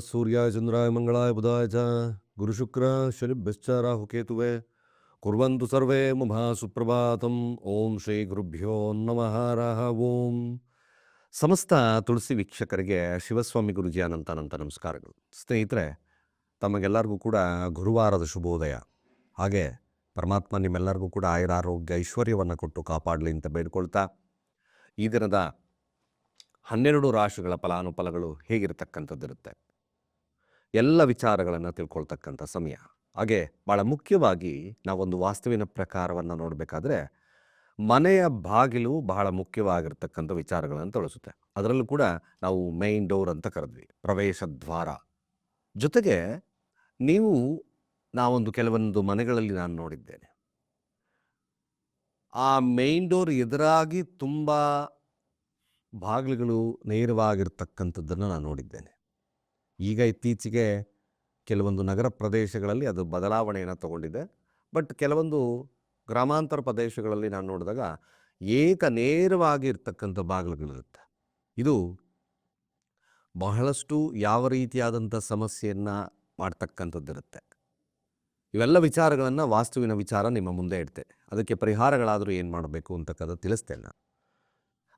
ಸೂರ್ಯಾಯ ಚಂದ್ರಾಯ ಮಂಗಳಾಯ ಬುಧಾಯ ಚ ಗುರುಶುಕ್ರ ಶನಿಭ್ಯಶ್ಚ ರಾಹುಕೇತುವೆ ಕುರ್ವಂತು ಸರ್ವೇ ಮುಭಾ ಸುಪ್ರಭಾತಂ ಓಂ ಶ್ರೀ ಗುರುಭ್ಯೋ ನಮಃ ರಾಹ ಓಂ ಸಮಸ್ತ ತುಳಸಿ ವೀಕ್ಷಕರಿಗೆ ಶಿವಸ್ವಾಮಿ ಗುರುಜಿ ಅನಂತ ಅನಂತ ನಮಸ್ಕಾರಗಳು. ಸ್ನೇಹಿತರೆ, ತಮಗೆಲ್ಲರಿಗೂ ಕೂಡ ಗುರುವಾರದ ಶುಭೋದಯ. ಹಾಗೆ ಪರಮಾತ್ಮ ನಿಮ್ಮೆಲ್ಲರಿಗೂ ಕೂಡ ಆಯುರಾರೋಗ್ಯ, ಐಶ್ವರ್ಯವನ್ನು ಕೊಟ್ಟು ಕಾಪಾಡಲಿ ಅಂತ ಬೇಡ್ಕೊಳ್ತಾ, ಈ ದಿನದ ಹನ್ನೆರಡು ರಾಶಿಗಳ ಫಲಾನುಫಲಗಳು ಹೇಗಿರತಕ್ಕಂಥದ್ದಿರುತ್ತೆ. ಎಲ್ಲ ವಿಚಾರಗಳನ್ನು ತಿಳ್ಕೊಳ್ತಕ್ಕಂಥ ಸಮಯ. ಹಾಗೆ ಭಾಳ ಮುಖ್ಯವಾಗಿ ನಾವೊಂದು ವಾಸ್ತುವಿನ ಪ್ರಕಾರವನ್ನು ನೋಡಬೇಕಾದ್ರೆ, ಮನೆಯ ಬಾಗಿಲು ಬಹಳ ಮುಖ್ಯವಾಗಿರ್ತಕ್ಕಂಥ ವಿಚಾರಗಳನ್ನು ತೋರಿಸುತ್ತೆ. ಅದರಲ್ಲೂ ಕೂಡ ನಾವು ಮೈನ್ ಡೋರ್ ಅಂತ ಕರೆದ್ವಿ, ಪ್ರವೇಶ ದ್ವಾರ. ಜೊತೆಗೆ ನೀವು, ನಾವೊಂದು ಕೆಲವೊಂದು ಮನೆಗಳಲ್ಲಿ ನಾನು ನೋಡಿದ್ದೇನೆ. ಆ ಮೈನ್ ಡೋರ್ ಎದುರಾಗಿ ತುಂಬ ಬಾಗಿಲುಗಳು ನೇರವಾಗಿರ್ತಕ್ಕಂಥದ್ದನ್ನು ನಾನು ನೋಡಿದ್ದೇನೆ. ಈಗ ಇತ್ತೀಚೆಗೆ ಕೆಲವೊಂದು ನಗರ ಪ್ರದೇಶಗಳಲ್ಲಿ ಅದು ಬದಲಾವಣೆಯನ್ನು ತಗೊಂಡಿದೆ. ಬಟ್ ಕೆಲವೊಂದು ಗ್ರಾಮಾಂತರ ಪ್ರದೇಶಗಳಲ್ಲಿ ನಾನು ನೋಡಿದಾಗ ಏಕ ನೇರವಾಗಿ ಇರ್ತಕ್ಕಂಥ ಬಾಗಿಲುಗಳಿರುತ್ತೆ. ಇದು ಬಹಳಷ್ಟು ಯಾವ ರೀತಿಯಾದಂಥ ಸಮಸ್ಯೆಯನ್ನು ಮಾಡ್ತಕ್ಕಂಥದ್ದಿರುತ್ತೆ. ಇವೆಲ್ಲ ವಿಚಾರಗಳನ್ನು ವಾಸ್ತುವಿನ ವಿಚಾರ ನಿಮ್ಮ ಮುಂದೆ ಇಡ್ತೆ. ಅದಕ್ಕೆ ಪರಿಹಾರಗಳಾದರೂ ಏನು ಮಾಡಬೇಕು ಅಂತಕ್ಕಂಥ ತಿಳಿಸ್ತೇನೆ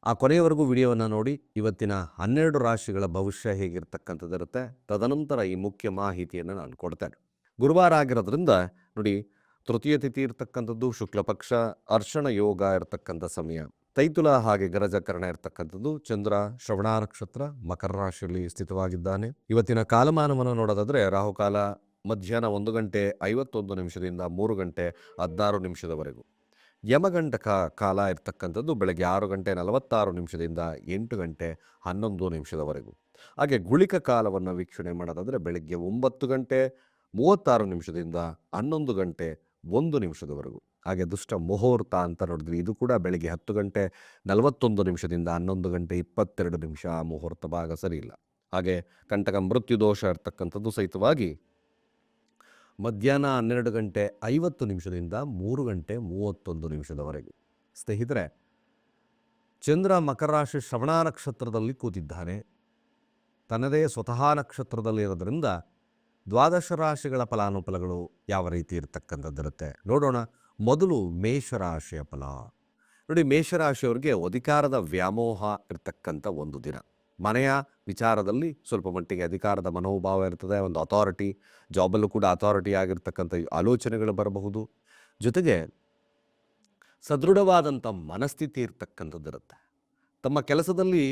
ಆ ಕೊನೆಯವರೆಗೂ ವಿಡಿಯೋವನ್ನು ನೋಡಿ ಇವತ್ತಿನ ಹನ್ನೆರಡು ರಾಶಿಗಳ ಭವಿಷ್ಯ ಹೇಗಿರ್ತಕ್ಕಂಥದ್ದಿರುತ್ತೆ ತದನಂತರ ಈ ಮುಖ್ಯ ಮಾಹಿತಿಯನ್ನು ನಾನು ಕೊಡ್ತೇನೆ ಗುರುವಾರ ಆಗಿರೋದ್ರಿಂದ ನೋಡಿ, ತೃತೀಯ ತಿಥಿ ಇರತಕ್ಕಂಥದ್ದು, ಶುಕ್ಲಪಕ್ಷ ಅರ್ಶನ ಯೋಗ ಇರತಕ್ಕಂಥ ಸಮಯ. ತೈತುಲ ಹಾಗೆ ಗರಜಕರಣ ಇರತಕ್ಕಂಥದ್ದು, ಚಂದ್ರ ಶ್ರವಣ ನಕ್ಷತ್ರ ಮಕರ ರಾಶಿಯಲ್ಲಿ ಸ್ಥಿತವಾಗಿದ್ದಾನೆ. ಇವತ್ತಿನ ಕಾಲಮಾನವನ್ನು ನೋಡೋದಾದರೆ ರಾಹುಕಾಲ ಮಧ್ಯಾಹ್ನ ಒಂದು ಗಂಟೆ ಐವತ್ತೊಂದು ನಿಮಿಷದಿಂದ ಮೂರು ಗಂಟೆ ಹದಿನಾರು ನಿಮಿಷದವರೆಗೂ. ಯಮಗಂಟಕ ಕಾಲ ಇರ್ತಕ್ಕಂಥದ್ದು ಬೆಳಗ್ಗೆ ಆರು ಗಂಟೆ ನಲವತ್ತಾರು ನಿಮಿಷದಿಂದ ಎಂಟು ಗಂಟೆ ಹನ್ನೊಂದು ನಿಮಿಷದವರೆಗೂ. ಹಾಗೆ ಗುಳಿಕ ಕಾಲವನ್ನು ವೀಕ್ಷಣೆ ಮಾಡೋದಾದರೆ ಬೆಳಗ್ಗೆ ಒಂಬತ್ತು ಗಂಟೆ ಮೂವತ್ತಾರು ನಿಮಿಷದಿಂದ ಹನ್ನೊಂದು ಗಂಟೆ ಒಂದು ನಿಮಿಷದವರೆಗೂ. ಹಾಗೆ ದುಷ್ಟ ಮುಹೂರ್ತ ಅಂತ ನೋಡಿದ್ವಿ. ಇದು ಕೂಡ ಬೆಳಗ್ಗೆ ಹತ್ತು ಗಂಟೆ ನಲವತ್ತೊಂದು ನಿಮಿಷದಿಂದ ಹನ್ನೊಂದು ಗಂಟೆ ಇಪ್ಪತ್ತೆರಡು ನಿಮಿಷ ಆ ಮುಹೂರ್ತ ಭಾಗ ಸರಿ ಇಲ್ಲ. ಹಾಗೆ ಕಂಟಕ ಮೃತ್ಯು ದೋಷ ಇರ್ತಕ್ಕಂಥದ್ದು ಸಹಿತವಾಗಿ ಮಧ್ಯಾಹ್ನ ಹನ್ನೆರಡು ಗಂಟೆ ಐವತ್ತು ನಿಮಿಷದಿಂದ ಮೂರು ಗಂಟೆ ಮೂವತ್ತೊಂದು ನಿಮಿಷದವರೆಗೆ. ಸ್ನೇಹಿತರೆ, ಚಂದ್ರ ಮಕರ ರಾಶಿ ಶ್ರವಣ ನಕ್ಷತ್ರದಲ್ಲಿ ಕೂತಿದ್ದಾನೆ. ತನ್ನದೇ ಸ್ವತಃ ನಕ್ಷತ್ರದಲ್ಲಿ ಇರೋದ್ರಿಂದ ದ್ವಾದಶ ರಾಶಿಗಳ ಫಲಾನುಫಲಗಳು ಯಾವ ರೀತಿ ಇರತಕ್ಕಂಥದ್ದಿರುತ್ತೆ ನೋಡೋಣ. ಮೊದಲು ಮೇಷರಾಶಿಯ ಫಲ. ನೋಡಿ, ಮೇಷರಾಶಿಯವರಿಗೆ ಅಧಿಕಾರದ ವ್ಯಾಮೋಹ ಇರತಕ್ಕಂಥ ಒಂದು ದಿನ. ಮನೆಯ ವಿಚಾರದಲ್ಲಿ ಸ್ವಲ್ಪ ಮಟ್ಟಿಗೆ ಅಧಿಕಾರದ ಮನೋಭಾವ ಇರ್ತದೆ, ಒಂದು ಅಥಾರಿಟಿ ಜಾಬಲ್ಲೂ ಕೂಡ ಅಥಾರಿಟಿ ಆಗಿರ್ತಕ್ಕಂಥ ಆಲೋಚನೆಗಳು ಬರಬಹುದು. ಜೊತೆಗೆ ಸದೃಢವಾದಂಥ ಮನಸ್ಥಿತಿ ಇರ್ತಕ್ಕಂಥದ್ದಿರುತ್ತೆ ತಮ್ಮ ಕೆಲಸದಲ್ಲಿ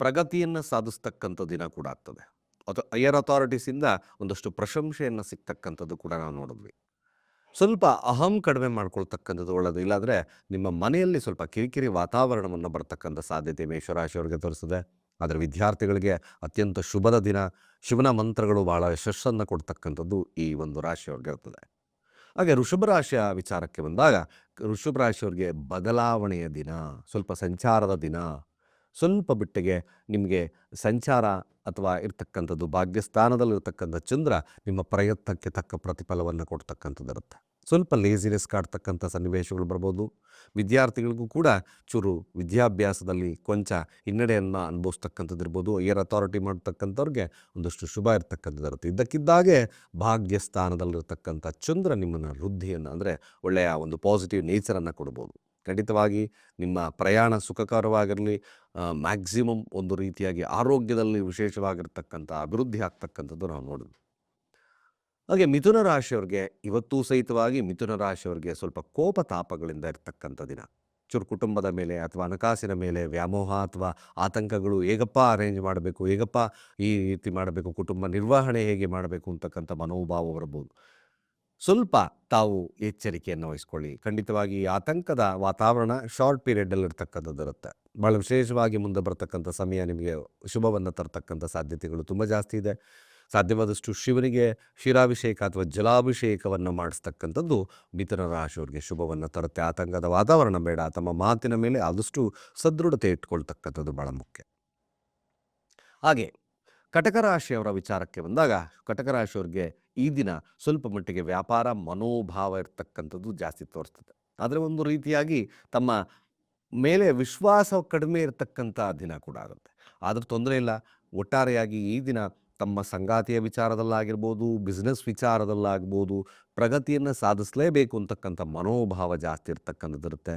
ಪ್ರಗತಿಯನ್ನು ಸಾಧಿಸ್ತಕ್ಕಂಥ ದಿನ ಕೂಡ ಆಗ್ತದೆ. ಅಥ್ ಹೈಯರ್ ಅಥಾರಿಟೀಸಿಂದ ಒಂದಷ್ಟು ಪ್ರಶಂಸೆಯನ್ನು ಸಿಗ್ತಕ್ಕಂಥದ್ದು ಕೂಡ ನಾವು ನೋಡಿದ್ವಿ. ಸ್ವಲ್ಪ ಅಹಂ ಕಡಿಮೆ ಮಾಡ್ಕೊಳ್ತಕ್ಕಂಥದ್ದು ಒಳ್ಳೆಯದು ಇಲ್ಲಾಂದರೆ ನಿಮ್ಮ ಮನೆಯಲ್ಲಿ ಸ್ವಲ್ಪ ಕಿರಿಕಿರಿ ವಾತಾವರಣವನ್ನು ಬರ್ತಕ್ಕಂಥ ಸಾಧ್ಯತೆ ಮೇಷರಾಶಿಯವರಿಗೆ ತೋರಿಸ್ತದೆ. ಆದರೆ ವಿದ್ಯಾರ್ಥಿಗಳಿಗೆ ಅತ್ಯಂತ ಶುಭದ ದಿನ. ಶಿವನ ಮಂತ್ರಗಳು ಬಹಳ ಯಶಸ್ಸನ್ನು ಕೊಡ್ತಕ್ಕಂಥದ್ದು ಈ ಒಂದು ರಾಶಿಯವ್ರಿಗೆ ಇರ್ತದೆ. ಹಾಗೆ ರಾಶಿಯ ವಿಚಾರಕ್ಕೆ ಬಂದಾಗ ರಾಶಿಯವ್ರಿಗೆ ಬದಲಾವಣೆಯ ದಿನ, ಸ್ವಲ್ಪ ಸಂಚಾರದ ದಿನ. ಸ್ವಲ್ಪ ಬಿಟ್ಟಿಗೆ ನಿಮಗೆ ಸಂಚಾರ ಅಥವಾ ಇರ್ತಕ್ಕಂಥದ್ದು ಭಾಗ್ಯಸ್ಥಾನದಲ್ಲಿರ್ತಕ್ಕಂಥ ಚಂದ್ರ ನಿಮ್ಮ ಪ್ರಯತ್ನಕ್ಕೆ ತಕ್ಕ ಪ್ರತಿಫಲವನ್ನು ಕೊಡ್ತಕ್ಕಂಥದ್ದಿರುತ್ತೆ. ಸ್ವಲ್ಪ ಲೇಸಿನೆಸ್ ಕಾಡ್ತಕ್ಕಂಥ ಸನ್ನಿವೇಶಗಳು ಬರ್ಬೋದು. ವಿದ್ಯಾರ್ಥಿಗಳಿಗೂ ಕೂಡ ಚೂರು ವಿದ್ಯಾಭ್ಯಾಸದಲ್ಲಿ ಕೊಂಚ ಹಿನ್ನಡೆಯನ್ನು ಅನುಭವಿಸ್ತಕ್ಕಂಥದ್ದು ಇರ್ಬೋದು ಏರ್ ಅಥಾರಿಟಿ ಮಾಡ್ತಕ್ಕಂಥವ್ರಿಗೆ ಒಂದಷ್ಟು ಶುಭ ಇರ್ತಕ್ಕಂಥದ್ದಿರುತ್ತೆ. ಇದ್ದಕ್ಕಿದ್ದಾಗೆ ಭಾಗ್ಯಸ್ಥಾನದಲ್ಲಿರ್ತಕ್ಕಂಥ ಚಂದ್ರ ನಿಮ್ಮನ್ನು ವೃದ್ಧಿಯನ್ನು ಅಂದರೆ ಒಳ್ಳೆಯ ಒಂದು ಪಾಸಿಟಿವ್ ನೇಚರನ್ನು ಕೊಡ್ಬೋದು. ಖಂಡಿತವಾಗಿ ನಿಮ್ಮ ಪ್ರಯಾಣ ಸುಖಕರವಾಗಿರಲಿ ಮ್ಯಾಕ್ಸಿಮಮ್ ಒಂದು ರೀತಿಯಾಗಿ ಆರೋಗ್ಯದಲ್ಲಿ ವಿಶೇಷವಾಗಿರ್ತಕ್ಕಂಥ ಅಭಿವೃದ್ಧಿ ಆಗ್ತಕ್ಕಂಥದ್ದು ನಾವು ನೋಡಿದ್ವಿ. ಹಾಗೆ ಮಿಥುನ ರಾಶಿಯವ್ರಿಗೆ ಇವತ್ತೂ ಸಹಿತವಾಗಿ ಮಿಥುನ ರಾಶಿಯವ್ರಿಗೆ ಸ್ವಲ್ಪ ಕೋಪ ತಾಪಗಳಿಂದ ಇರ್ತಕ್ಕಂಥ ದಿನ. ಚೂರು ಕುಟುಂಬದ ಮೇಲೆ ಅಥವಾ ಹಣಕಾಸಿನ ಮೇಲೆ ವ್ಯಾಮೋಹ ಅಥವಾ ಆತಂಕಗಳು ಹೇಗಪ್ಪ ಅರೇಂಜ್ ಮಾಡಬೇಕು, ಹೇಗಪ್ಪ ಈ ರೀತಿ ಮಾಡಬೇಕು, ಕುಟುಂಬ ನಿರ್ವಹಣೆ ಹೇಗೆ ಮಾಡಬೇಕು ಅಂತಕ್ಕಂಥ ಮನೋಭಾವ ಬರಬಹುದು ಸ್ವಲ್ಪ ತಾವು ಎಚ್ಚರಿಕೆಯನ್ನು ವಹಿಸ್ಕೊಳ್ಳಿ. ಖಂಡಿತವಾಗಿ ಈ ಆತಂಕದ ವಾತಾವರಣ ಶಾರ್ಟ್ ಪೀರಿಯಡಲ್ಲಿ ಇರ್ತಕ್ಕಂಥದ್ದು ಇರುತ್ತೆ. ಭಾಳ ವಿಶೇಷವಾಗಿ ಮುಂದೆ ಬರತಕ್ಕಂಥ ಸಮಯ ನಿಮಗೆ ಶುಭವನ್ನು ತರ್ತಕ್ಕಂಥ ಸಾಧ್ಯತೆಗಳು ತುಂಬ ಜಾಸ್ತಿ ಇದೆ. ಸಾಧ್ಯವಾದಷ್ಟು ಶಿವನಿಗೆ ಶಿರಾಭಿಷೇಕ ಅಥವಾ ಜಲಾಭಿಷೇಕವನ್ನು ಮಾಡಿಸ್ತಕ್ಕಂಥದ್ದು ಮಿಥುನ ರಾಶಿಯವರಿಗೆ ಶುಭವನ್ನು ತರುತ್ತೆ. ಆತಂಕದ ವಾತಾವರಣ ಬೇಡ. ತಮ್ಮ ಮಾತಿನ ಮೇಲೆ ಆದಷ್ಟು ಸದೃಢತೆ ಇಟ್ಕೊಳ್ತಕ್ಕಂಥದ್ದು ಬಹಳ ಮುಖ್ಯ. ಹಾಗೆ ಕಟಕ ರಾಶಿಯವರ ವಿಚಾರಕ್ಕೆ ಬಂದಾಗ ಕಟಕ ರಾಶಿಯವ್ರಿಗೆ ಈ ದಿನ ಸ್ವಲ್ಪ ಮಟ್ಟಿಗೆ ವ್ಯಾಪಾರ ಮನೋಭಾವ ಇರ್ತಕ್ಕಂಥದ್ದು ಜಾಸ್ತಿ ತೋರಿಸ್ತದೆ. ಆದರೆ ಒಂದು ರೀತಿಯಾಗಿ ತಮ್ಮ ಮೇಲೆ ವಿಶ್ವಾಸ ಕಡಿಮೆ ಇರತಕ್ಕಂಥ ದಿನ ಕೂಡ ಆಗುತ್ತೆ. ಆದರೂ ತೊಂದರೆ ಇಲ್ಲ. ಒಟ್ಟಾರೆಯಾಗಿ ಈ ದಿನ ತಮ್ಮ ಸಂಗಾತಿಯ ವಿಚಾರದಲ್ಲಾಗಿರ್ಬೋದು ಬಿಸ್ನೆಸ್ ವಿಚಾರದಲ್ಲಾಗ್ಬೋದು, ಪ್ರಗತಿಯನ್ನು ಸಾಧಿಸಲೇಬೇಕು ಅಂತಕ್ಕಂಥ ಮನೋಭಾವ ಜಾಸ್ತಿ ಇರ್ತಕ್ಕಂಥದ್ದಿರುತ್ತೆ.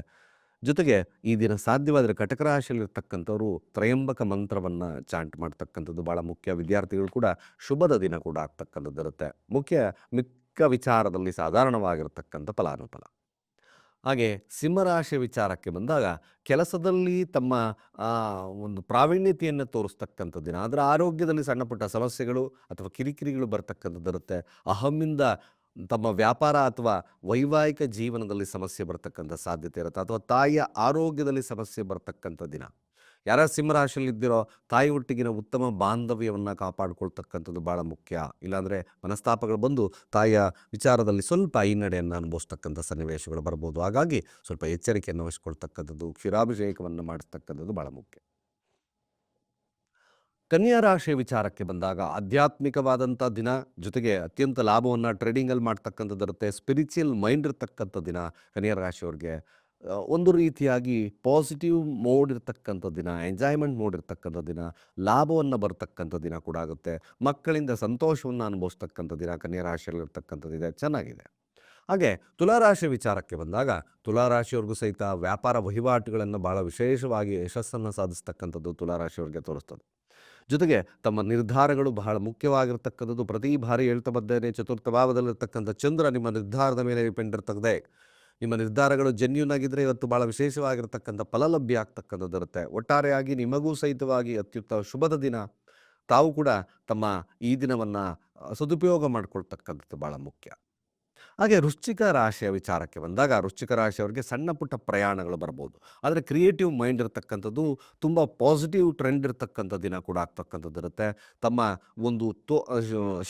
ಜೊತೆಗೆ ಈ ದಿನ ಸಾಧ್ಯವಾದರೆ ಕಟಕ ರಾಶಿಯಲ್ಲಿರ್ತಕ್ಕಂಥವ್ರು ತ್ರಯಂಬಕ ಮಂತ್ರವನ್ನು ಚಾಂಟ್ ಮಾಡ್ತಕ್ಕಂಥದ್ದು ಭಾಳ ಮುಖ್ಯ. ವಿದ್ಯಾರ್ಥಿಗಳು ಕೂಡ ಶುಭದ ದಿನ ಕೂಡ ಆಗ್ತಕ್ಕಂಥದ್ದಿರುತ್ತೆ. ಮುಖ್ಯ, ಮಿಕ್ಕ ವಿಚಾರದಲ್ಲಿ ಸಾಧಾರಣವಾಗಿರ್ತಕ್ಕಂಥ ಫಲಾನುಫಲ. ಹಾಗೆ ಸಿಂಹರಾಶಿ ವಿಚಾರಕ್ಕೆ ಬಂದಾಗ ಕೆಲಸದಲ್ಲಿ ತಮ್ಮ ಒಂದು ಪ್ರಾವೀಣ್ಯತೆಯನ್ನು ತೋರಿಸ್ತಕ್ಕಂಥ ದಿನ ಅದರ ಆರೋಗ್ಯದಲ್ಲಿ ಸಣ್ಣ ಪುಟ್ಟ ಸಮಸ್ಯೆಗಳು ಅಥವಾ ಕಿರಿಕಿರಿಗಳು ಬರ್ತಕ್ಕಂಥದ್ದಿರುತ್ತೆ ಅಹಮ್ಮಿಂದ ತಮ್ಮ ವ್ಯಾಪಾರ ಅಥವಾ ವೈವಾಹಿಕ ಜೀವನದಲ್ಲಿ ಸಮಸ್ಯೆ ಬರ್ತಕ್ಕಂಥ ಸಾಧ್ಯತೆ ಇರುತ್ತೆ. ಅಥವಾ ತಾಯಿಯ ಆರೋಗ್ಯದಲ್ಲಿ ಸಮಸ್ಯೆ ಬರ್ತಕ್ಕಂಥ ದಿನ ಯಾರ ಸಿಂಹರಾಶಿಯಲ್ಲಿದ್ದೀರೋ ತಾಯಿ ಒಟ್ಟಿಗಿನ ಉತ್ತಮ ಬಾಂಧವ್ಯವನ್ನು ಕಾಪಾಡಿಕೊಳ್ತಕ್ಕಂಥದ್ದು ಭಾಳ ಮುಖ್ಯ. ಇಲ್ಲಾಂದರೆ ಮನಸ್ತಾಪಗಳು ಬಂದು ತಾಯಿಯ ವಿಚಾರದಲ್ಲಿ ಸ್ವಲ್ಪ ಹಿನ್ನಡೆಯನ್ನು ಅನುಭವಿಸ್ತಕ್ಕಂಥ ಸನ್ನಿವೇಶಗಳು ಬರ್ಬೋದು. ಹಾಗಾಗಿ ಸ್ವಲ್ಪ ಎಚ್ಚರಿಕೆಯನ್ನು ವಹಿಸ್ಕೊಳ್ತಕ್ಕಂಥದ್ದು, ಕ್ಷೀರಾಭಿಷೇಕವನ್ನು ಮಾಡಿಸ್ತಕ್ಕಂಥದ್ದು ಭಾಳ ಮುಖ್ಯ. ಕನ್ಯಾ ರಾಶಿಯ ವಿಚಾರಕ್ಕೆ ಬಂದಾಗ ಆಧ್ಯಾತ್ಮಿಕವಾದಂಥ ದಿನ ಜೊತೆಗೆ ಅತ್ಯಂತ ಲಾಭವನ್ನು ಟ್ರೇಡಿಂಗಲ್ಲಿ ಮಾಡ್ತಕ್ಕಂಥದ್ದಿರುತ್ತೆ. ಸ್ಪಿರಿಚುವಲ್ ಮೈಂಡ್ ಇರ್ತಕ್ಕಂಥ ದಿನ ಕನ್ಯಾ ರಾಶಿಯವ್ರಿಗೆ ಒಂದು ರೀತಿಯಾಗಿ ಪಾಸಿಟಿವ್ ಮೋಡ್ ಇರ್ತಕ್ಕಂಥ ದಿನ ಎಂಜಾಯ್ಮೆಂಟ್ ಮೋಡ್ ಇರ್ತಕ್ಕಂಥ ದಿನ, ಲಾಭವನ್ನು ಬರ್ತಕ್ಕಂಥ ದಿನ ಕೂಡ ಆಗುತ್ತೆ. ಮಕ್ಕಳಿಂದ ಸಂತೋಷವನ್ನು ಅನುಭವಿಸ್ತಕ್ಕಂಥ ದಿನ, ಕನ್ಯಾ ಇದೆ, ಚೆನ್ನಾಗಿದೆ. ಹಾಗೆ ತುಲಾರಾಶಿ ವಿಚಾರಕ್ಕೆ ಬಂದಾಗ ತುಲಾರಾಶಿಯವ್ರಿಗೂ ಸಹಿತ ವ್ಯಾಪಾರ ವಹಿವಾಟುಗಳನ್ನು ಭಾಳ ವಿಶೇಷವಾಗಿ ಯಶಸ್ಸನ್ನು ಸಾಧಿಸ್ತಕ್ಕಂಥದ್ದು ತುಲಾರಾಶಿಯವ್ರಿಗೆ ತೋರಿಸ್ತದೆ. ಜೊತೆಗೆ ತಮ್ಮ ನಿರ್ಧಾರಗಳು ಬಹಳ ಮುಖ್ಯವಾಗಿರ್ತಕ್ಕಂಥದ್ದು. ಪ್ರತಿ ಬಾರಿ ಹೇಳ್ತಾ ಬಂದೇನೆ, ಚತುರ್ಥ ಭಾವದಲ್ಲಿರ್ತಕ್ಕಂಥ ಚಂದ್ರ ನಿಮ್ಮ ನಿರ್ಧಾರದ ಮೇಲೆ ಡಿಪೆಂಡ್ ಇರ್ತದೆ. ನಿಮ್ಮ ನಿರ್ಧಾರಗಳು ಜೆನ್ಯೂನ್ ಆಗಿದ್ದರೆ ಇವತ್ತು ಭಾಳ ವಿಶೇಷವಾಗಿರ್ತಕ್ಕಂಥ ಫಲ ಲಭ್ಯ ಆಗ್ತಕ್ಕಂಥದ್ದು ಇರುತ್ತೆ. ಒಟ್ಟಾರೆಯಾಗಿ ನಿಮಗೂ ಸಹಿತವಾಗಿ ಅತ್ಯುತ್ತಮ ಶುಭದ ದಿನ. ತಾವು ಕೂಡ ತಮ್ಮ ಈ ದಿನವನ್ನು ಸದುಪಯೋಗ ಮಾಡಿಕೊಳ್ತಕ್ಕಂಥದ್ದು ಭಾಳ ಮುಖ್ಯ. ಹಾಗೆ ವೃಶ್ಚಿಕ ರಾಶಿಯ ವಿಚಾರಕ್ಕೆ ಬಂದಾಗ ವೃಶ್ಚಿಕ ರಾಶಿಯವರಿಗೆ ಸಣ್ಣ ಪುಟ್ಟ ಪ್ರಯಾಣಗಳು ಬರ್ಬೋದು. ಆದರೆ ಕ್ರಿಯೇಟಿವ್ ಮೈಂಡ್ ಇರತಕ್ಕಂಥದ್ದು ತುಂಬ ಪಾಸಿಟಿವ್ ಟ್ರೆಂಡ್ ಇರತಕ್ಕಂಥ ದಿನ ಕೂಡ ಆಗ್ತಕ್ಕಂಥದ್ದು ಇರುತ್ತೆ. ತಮ್ಮ ಒಂದು ತೋ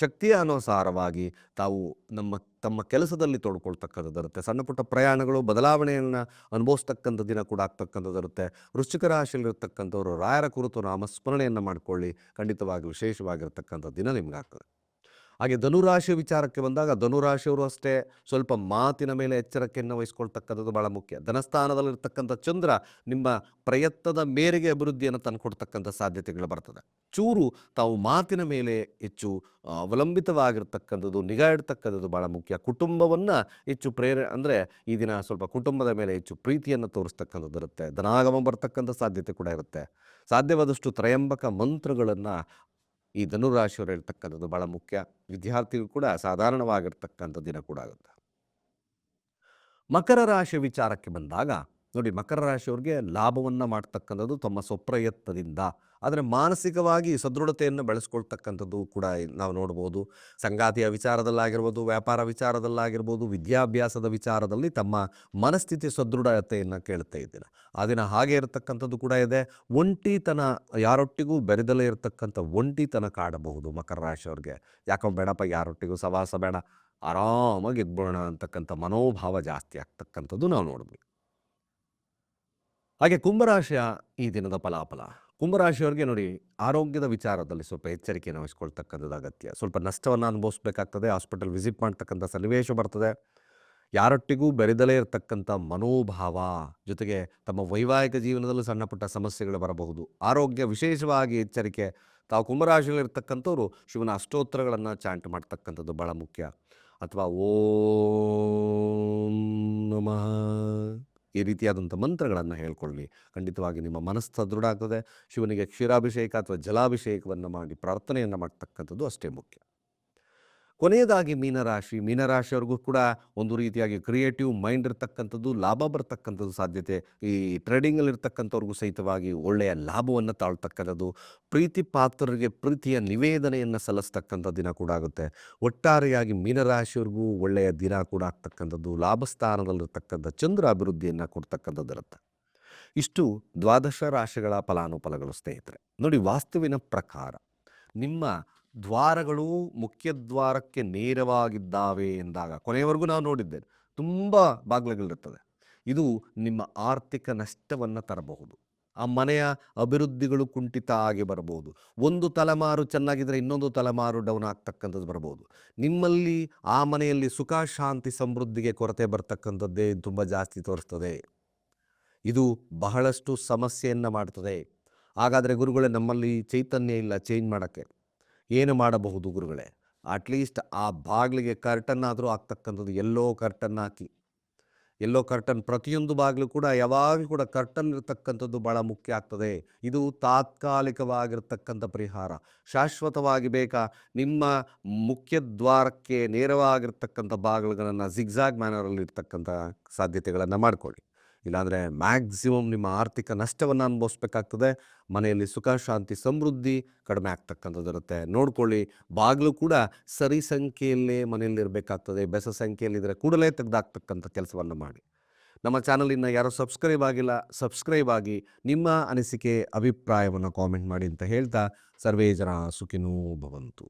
ಶಕ್ತಿಯ ಅನುಸಾರವಾಗಿ ತಾವು ನಮ್ಮ ತಮ್ಮ ಕೆಲಸದಲ್ಲಿ ತೊಡ್ಕೊಳ್ತಕ್ಕಂಥದ್ದು ಇರುತ್ತೆ ಸಣ್ಣ ಪುಟ್ಟ ಪ್ರಯಾಣಗಳು, ಬದಲಾವಣೆಯನ್ನು ಅನುಭವಿಸ್ತಕ್ಕಂಥ ದಿನ ಕೂಡ ಆಗ್ತಕ್ಕಂಥದ್ದಿರುತ್ತೆ. ವೃಶ್ಚಿಕ ರಾಶಿಯಲ್ಲಿರ್ತಕ್ಕಂಥವ್ರು ರಾಯರ ಕುರಿತು ನಾಮಸ್ಮರಣೆಯನ್ನು ಮಾಡಿಕೊಳ್ಳಿ. ಖಂಡಿತವಾಗಿ ವಿಶೇಷವಾಗಿರ್ತಕ್ಕಂಥ ದಿನ ನಿಮ್ಗಾಗ್ತದೆ ಹಾಗೆ ಧನುರಾಶಿ ವಿಚಾರಕ್ಕೆ ಬಂದಾಗ ಧನುರಾಶಿಯವರು ಅಷ್ಟೇ ಸ್ವಲ್ಪ ಮಾತಿನ ಮೇಲೆ ಎಚ್ಚರಿಕೆಯನ್ನು ವಹಿಸ್ಕೊಳ್ತಕ್ಕಂಥದ್ದು ಭಾಳ ಮುಖ್ಯ. ಧನಸ್ಥಾನದಲ್ಲಿರ್ತಕ್ಕಂಥ ಚಂದ್ರ ನಿಮ್ಮ ಪ್ರಯತ್ನದ ಮೇರೆಗೆ ಅಭಿವೃದ್ಧಿಯನ್ನು ತಂದುಕೊಡ್ತಕ್ಕಂಥ ಸಾಧ್ಯತೆಗಳು ಬರ್ತದೆ. ಚೂರು ತಾವು ಮಾತಿನ ಮೇಲೆ ಹೆಚ್ಚು ಅವಲಂಬಿತವಾಗಿರ್ತಕ್ಕಂಥದ್ದು, ನಿಗಾ ಇಡ್ತಕ್ಕಂಥದ್ದು ಭಾಳ ಮುಖ್ಯ. ಕುಟುಂಬವನ್ನು ಹೆಚ್ಚು ಪ್ರೇರ, ಅಂದರೆ ಈ ದಿನ ಸ್ವಲ್ಪ ಕುಟುಂಬದ ಮೇಲೆ ಹೆಚ್ಚು ಪ್ರೀತಿಯನ್ನು ತೋರಿಸ್ತಕ್ಕಂಥದ್ದು ಇರುತ್ತೆ. ಧನಾಗಮ ಬರ್ತಕ್ಕಂಥ ಸಾಧ್ಯತೆ ಕೂಡ ಇರುತ್ತೆ. ಸಾಧ್ಯವಾದಷ್ಟು ತ್ರಯಂಬಕ ಮಂತ್ರಗಳನ್ನು ಈ ಧನುರಾಶಿಯವರು ಹೇಳ್ತಕ್ಕಂಥದ್ದು ಭಾಳ ಮುಖ್ಯ. ವಿದ್ಯಾರ್ಥಿಗಳು ಕೂಡ ಸಾಧಾರಣವಾಗಿರ್ತಕ್ಕಂಥ ದಿನ ಕೂಡ ಆಗುತ್ತೆ. ಮಕರ ರಾಶಿ ವಿಚಾರಕ್ಕೆ ಬಂದಾಗ ನೋಡಿ ಮಕರ ರಾಶಿಯವ್ರಿಗೆ ಲಾಭವನ್ನು ಮಾಡ್ತಕ್ಕಂಥದ್ದು ತಮ್ಮ ಸ್ವಪ್ರಯತ್ನದಿಂದ. ಆದರೆ ಮಾನಸಿಕವಾಗಿ ಸದೃಢತೆಯನ್ನು ಬೆಳೆಸ್ಕೊಳ್ತಕ್ಕಂಥದ್ದು ಕೂಡ ನಾವು ನೋಡ್ಬೋದು. ಸಂಗಾತಿಯ ವಿಚಾರದಲ್ಲಾಗಿರ್ಬೋದು, ವ್ಯಾಪಾರ ವಿಚಾರದಲ್ಲಾಗಿರ್ಬೋದು, ವಿದ್ಯಾಭ್ಯಾಸದ ವಿಚಾರದಲ್ಲಿ ತಮ್ಮ ಮನಸ್ಥಿತಿ ಸದೃಢತೆಯನ್ನು ಕೇಳ್ತಾ ಇದ್ದೀನಿ ಆ ದಿನ ಹಾಗೆ ಇರತಕ್ಕಂಥದ್ದು ಕೂಡ ಇದೆ. ಒಂಟಿತನ ಯಾರೊಟ್ಟಿಗೂ ಬೆರೆದಲೇ ಇರತಕ್ಕಂಥ ಒಂಟಿತನ ಕಾಡಬಹುದು ಮಕರ ರಾಶಿಯವ್ರಿಗೆ. ಯಾಕೋ ಬೇಡಪ್ಪ, ಯಾರೊಟ್ಟಿಗೂ ಸವಾಸ ಬೇಡ. ಆರಾಮಾಗಿ ಇದ್ಬೋಣ ಅಂತಕ್ಕಂಥ ಮನೋಭಾವ ಜಾಸ್ತಿ ಆಗ್ತಕ್ಕಂಥದ್ದು ನಾವು ನೋಡ್ಬೇಕು ಹಾಗೆ ಕುಂಭರಾಶಿಯ ಈ ದಿನದ ಫಲಾಫಲ. ಕುಂಭರಾಶಿಯವರಿಗೆ ನೋಡಿ, ಆರೋಗ್ಯದ ವಿಚಾರದಲ್ಲಿ ಸ್ವಲ್ಪ ಎಚ್ಚರಿಕೆಯನ್ನು ವಹಿಸ್ಕೊಳ್ತಕ್ಕಂಥದ್ದು ಅಗತ್ಯ. ಸ್ವಲ್ಪ ನಷ್ಟವನ್ನು ಅನುಭವಿಸ್ಬೇಕಾಗ್ತದೆ, ಹಾಸ್ಪಿಟಲ್ ವಿಸಿಟ್ ಮಾಡ್ತಕ್ಕಂಥ ಸನ್ನಿವೇಶ ಬರ್ತದೆ. ಯಾರೊಟ್ಟಿಗೂ ಬೆರೆದಲೇ ಇರತಕ್ಕಂಥ ಮನೋಭಾವ ಜೊತೆಗೆ ತಮ್ಮ ವೈವಾಹಿಕ ಜೀವನದಲ್ಲೂ ಸಣ್ಣ ಪುಟ್ಟ ಸಮಸ್ಯೆಗಳು ಬರಬಹುದು. ಆರೋಗ್ಯ ವಿಶೇಷವಾಗಿ ಎಚ್ಚರಿಕೆ. ತಾವು ಕುಂಭರಾಶಿಯಲ್ಲಿರ್ತಕ್ಕಂಥವ್ರು ಶಿವನ ಅಷ್ಟೋತ್ತರಗಳನ್ನು ಚಾಂಟ್ ಮಾಡ್ತಕ್ಕಂಥದ್ದು ಭಾಳ ಮುಖ್ಯ. ಅಥವಾ ಓಂ ನಮಃ. ಈ ರೀತಿಯಾದಂಥ ಮಂತ್ರಗಳನ್ನು ಹೇಳ್ಕೊಳ್ಳಿ. ಖಂಡಿತವಾಗಿ ನಿಮ್ಮ ಮನಸ್ಸು ಸದೃಢ ಆಗ್ತದೆ. ಶಿವನಿಗೆ ಕ್ಷೀರಾಭಿಷೇಕ ಅಥವಾ ಜಲಾಭಿಷೇಕವನ್ನು ಮಾಡಿ ಪ್ರಾರ್ಥನೆಯನ್ನು ಮಾಡ್ತಕ್ಕಂಥದ್ದು ಅಷ್ಟೇ ಮುಖ್ಯ. ಕೊನೆಯದಾಗಿ ಮೀನರಾಶಿ, ಮೀನರಾಶಿಯವ್ರಿಗೂ ಕೂಡ ಒಂದು ರೀತಿಯಾಗಿ ಕ್ರಿಯೇಟಿವ್ ಮೈಂಡ್ ಇರ್ತಕ್ಕಂಥದ್ದು, ಲಾಭ ಬರ್ತಕ್ಕಂಥದ್ದು ಸಾಧ್ಯತೆ. ಈ ಟ್ರೇಡಿಂಗಲ್ಲಿ ಇರ್ತಕ್ಕಂಥವ್ರಿಗೂ ಸಹಿತವಾಗಿ ಒಳ್ಳೆಯ ಲಾಭವನ್ನು ತಾಳ್ತಕ್ಕಂಥದ್ದು, ಪ್ರೀತಿ ಪಾತ್ರರಿಗೆ ಪ್ರೀತಿಯ ನಿವೇದನೆಯನ್ನು ಸಲ್ಲಿಸ್ತಕ್ಕಂಥ ದಿನ ಕೂಡ ಆಗುತ್ತೆ. ಒಟ್ಟಾರೆಯಾಗಿ ಮೀನರಾಶಿಯವ್ರಿಗೂ ಒಳ್ಳೆಯ ದಿನ ಕೂಡ ಆಗ್ತಕ್ಕಂಥದ್ದು ಲಾಭಸ್ಥಾನದಲ್ಲಿರ್ತಕ್ಕಂಥ ಚಂದ್ರ ಅಭಿವೃದ್ಧಿಯನ್ನು ಕೊಡ್ತಕ್ಕಂಥದ್ದಿರುತ್ತೆ ಇಷ್ಟು ದ್ವಾದಶ ರಾಶಿಗಳ ಫಲಾನುಫಲಗಳು ಸ್ನೇಹಿತರೆ. ನೋಡಿ ವಾಸ್ತುವಿನ ಪ್ರಕಾರ ನಿಮ್ಮ ದ್ವಾರಗಳು ಮುಖ್ಯ ದ್ವಾರಕ್ಕೆ ನೇರವಾಗಿದ್ದಾವೆ ಎಂದಾಗ ಕೊನೆಯವರೆಗೂ ನಾವು ನೋಡಿದ್ದೇವೆ ತುಂಬ ಬಾಗಿಲುಗಳಿರ್ತದೆ ಇದು ನಿಮ್ಮ ಆರ್ಥಿಕ ನಷ್ಟವನ್ನು ತರಬಹುದು. ಆ ಮನೆಯ ಅಭಿವೃದ್ಧಿಗಳು ಕುಂಠಿತ ಆಗಿ ಬರಬಹುದು. ಒಂದು ತಲೆಮಾರು ಚೆನ್ನಾಗಿದ್ದರೆ ಇನ್ನೊಂದು ತಲೆಮಾರು ಡೌನ್ ಆಗ್ತಕ್ಕಂಥದ್ದು ಬರ್ಬೋದು ನಿಮ್ಮಲ್ಲಿ ಆ ಮನೆಯಲ್ಲಿ ಸುಖ, ಶಾಂತಿ, ಸಮೃದ್ಧಿಗೆ ಕೊರತೆ ಬರ್ತಕ್ಕಂಥದ್ದೇ ತುಂಬ ಜಾಸ್ತಿ ತೋರಿಸ್ತದೆ. ಇದು ಬಹಳಷ್ಟು ಸಮಸ್ಯೆಯನ್ನು ಮಾಡ್ತದೆ. ಹಾಗಾದರೆ ಗುರುಗಳೇ, ನಮ್ಮಲ್ಲಿ ಚೈತನ್ಯ ಇಲ್ಲ ಚೇಂಜ್ ಮಾಡೋಕ್ಕೆ. ಏನು ಮಾಡಬಹುದು ಗುರುಗಳೇ? ಅಟ್ಲೀಸ್ಟ್ ಆ ಬಾಗಿಲಿಗೆ ಕರ್ಟನ್ ಆದರೂ ಆಗ್ತಕ್ಕಂಥದ್ದು ಎಲ್ಲೋ ಕರ್ಟನ್ ಹಾಕಿ. ಎಲ್ಲೋ ಕರ್ಟನ್ ಪ್ರತಿಯೊಂದು ಬಾಗಿಲು ಕೂಡ ಯಾವಾಗಲೂ ಕೂಡ ಕರ್ಟನ್ ಇರತಕ್ಕಂಥದ್ದು ಭಾಳ ಮುಖ್ಯ ಆಗ್ತದೆ. ಇದು ತಾತ್ಕಾಲಿಕವಾಗಿರ್ತಕ್ಕಂಥ ಪರಿಹಾರ. ಶಾಶ್ವತವಾಗಿ ಬೇಕಾ? ನಿಮ್ಮ ಮುಖ್ಯ ದ್ವಾರಕ್ಕೆ ನೇರವಾಗಿರ್ತಕ್ಕಂಥ ಬಾಗಿಲುಗಳನ್ನು ಜಿಗ್ಜಾಗ್ ಮ್ಯಾನರಲ್ಲಿ ಇರ್ತಕ್ಕಂಥ ಸಾಧ್ಯತೆಗಳನ್ನು ಮಾಡಿಕೊಳ್ಳಿ. ಇಲ್ಲಾಂದರೆ ಮ್ಯಾಕ್ಸಿಮಮ್ ನಿಮ್ಮ ಆರ್ಥಿಕ ನಷ್ಟವನ್ನು ಅನುಭವಿಸ್ಬೇಕಾಗ್ತದೆ. ಮನೆಯಲ್ಲಿ ಸುಖ, ಶಾಂತಿ, ಸಮೃದ್ಧಿ ಕಡಿಮೆ ಆಗ್ತಕ್ಕಂಥದ್ದು ಇರುತ್ತೆ ನೋಡ್ಕೊಳ್ಳಿ, ಬಾಗಿಲು ಕೂಡ ಸರಿ ಸಂಖ್ಯೆಯಲ್ಲೇ ಮನೆಯಲ್ಲಿ ಇರಬೇಕಾಗ್ತದೆ. ಬೆಸ ಸಂಖ್ಯೆಯಲ್ಲಿದ್ದರೆ ಕೂಡಲೇ ತೆಗೆದಾಕ್ತಕ್ಕಂಥ ಕೆಲಸವನ್ನು ಮಾಡಿ. ನಮ್ಮ ಚಾನಲ್ ಇನ್ನು ಯಾರೋ ಸಬ್ಸ್ಕ್ರೈಬ್ ಆಗಿಲ್ಲ, ಸಬ್ಸ್ಕ್ರೈಬ್ ಆಗಿ ನಿಮ್ಮ ಅನಿಸಿಕೆ, ಅಭಿಪ್ರಾಯವನ್ನು ಕಾಮೆಂಟ್ ಮಾಡಿ ಅಂತ ಹೇಳ್ತಾ, ಸರ್ವೇ ಜನ ಸುಖಿನೂ ಭವಂತು.